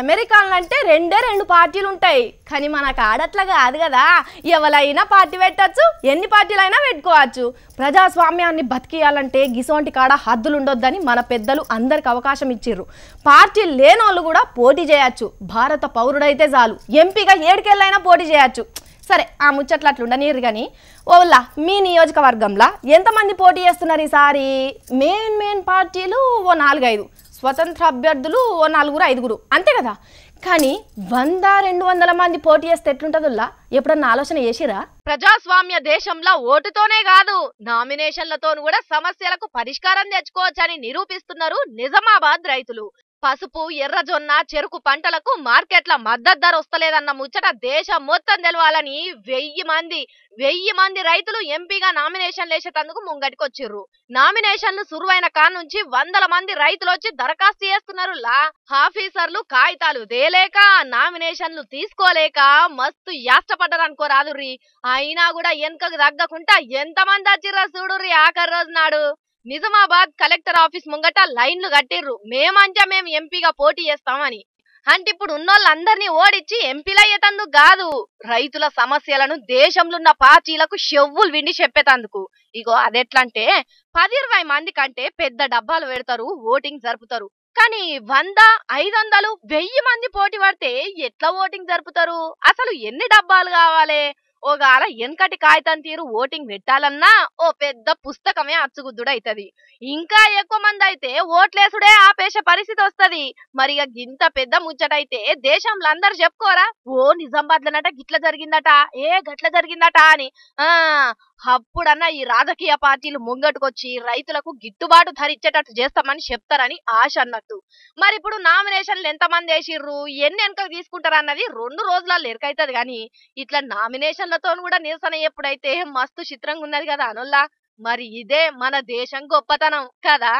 అమెరికాలో అంటే రెండే రెండు పార్టీలు ఉంటాయి కానీ మనకు ఆడట్లా కాదు కదా. ఎవరైనా పార్టీ పెట్టచ్చు ఎన్ని పార్టీలైనా పెట్టుకోవచ్చు. ప్రజాస్వామ్యాన్ని బతికియాలంటే గిసోంటి కాడ హద్దులు ఉండొద్దని మన పెద్దలు అందరికి అవకాశం ఇచ్చిర్రు. పార్టీ లేనోళ్ళు కూడా పోటీ చేయొచ్చు. భారత పౌరుడైతే చాలు. ఎంపీగా ఏడుకెళ్ళైనా పోటీ చేయొచ్చు. సరే ఆ ముచ్చట్లు అట్లుండనీరు కానీ ఓలా మీ నియోజకవర్గంలో ఎంతమంది పోటీ చేస్తున్నారు ఈసారి? మెయిన్ మెయిన్ పార్టీలు ఓ నాలుగైదు. స్వతంత్ర అభ్యర్థులు ఓ నలుగురు ఐదుగురు. అంతే కదా? కానీ వంద రెండు వందల మంది పోటీ చేస్తే ఎట్లుంటదుల్లా? ఎప్పుడన్నా ఆలోచన చేసిరా ప్రజాస్వామ్య దేశంలో ఓటుతోనే కాదు నామినేషన్లతో కూడా సమస్యలకు పరిష్కారం తెచ్చుకోవచ్చని నిరూపిస్తున్నారు నిజామాబాద్ రైతులు. పసుపు ఎర్రజొన్న చెరుకు పంటలకు మార్కెట్ల మద్దతు ధర వస్తలేదన్న ముచ్చట దేశం మొత్తం తెలవాలని వెయ్యి మంది వెయ్యి మంది రైతులు ఎంపీగా నామినేషన్ వేసేటందుకు ముంగటికొచ్చిర్రు. నామినేషన్లు సురువైన కాడ నుంచి వందల మంది రైతులు వచ్చి దరఖాస్తు చేస్తున్నారు లా ఆఫీసర్లు కాగితాలు తేలేక నామినేషన్లు తీసుకోలేక మస్తు యాష్టపడ్డారు అనుకోరాదుర్రి అయినా కూడా వెనకకు తగ్గకుండా ఎంతమంది వచ్చిర్రా చూడుర్రి ఆఖరి రోజు నాడు. నిజామాబాద్ కలెక్టర్ ఆఫీస్ ముంగట లైన్లు కట్టిర్రు. మేమంచా మేము ఎంపీగా పోటీ చేస్తామని. అంటే ఇప్పుడు ఉన్నోళ్ళందరినీ ఓడించి ఎంపీలు కాదు. రైతుల సమస్యలను దేశంలో ఉన్న పార్టీలకు షెవ్వులు విండి చెప్పేటందుకు. ఇగో అదెట్లంటే పది ఇరవై మంది కంటే పెద్ద డబ్బాలు పెడతారు ఓటింగ్ జరుపుతారు. కానీ వంద ఐదు వందలు వెయ్యి మంది పోటీ పడితే ఎట్లా ఓటింగ్ జరుపుతారు? అసలు ఎన్ని డబ్బాలు కావాలి? ఓగాల వెనకటి కాగితం తీరు ఓటింగ్ పెట్టాలన్నా ఓ పెద్ద పుస్తకమే అచ్చుగుద్దుడైతది. ఇంకా ఎక్కువ మంది అయితే ఓట్లేసుడే ఆపేసే పరిస్థితి వస్తది. మరి ఇక గింత పెద్ద ముచ్చటైతే దేశంలో అందరు చెప్పుకోరా? ఓ నిజామాబాద్లనట గిట్ల జరిగిందట ఏ గట్ల జరిగిందట అని. ఆ అప్పుడన్నా ఈ రాజకీయ పార్టీలు ముంగటుకొచ్చి రైతులకు గిట్టుబాటు ధరిచ్చేటట్టు చేస్తామని చెప్తారని ఆశ అన్నట్టు. మరి ఇప్పుడు నామినేషన్లు ఎంతమంది వేసిర్రు? ఎన్ని వెనక తీసుకుంటారు అన్నది రెండు రోజులలో ఎరకైతుంది కానీ ఇట్లా నామినేషన్లతో కూడా నిరసన ఎప్పుడైతే మస్తు చిత్రంగా ఉన్నది కదా అనుల్లా? మరి ఇదే మన దేశం గొప్పతనం కదా?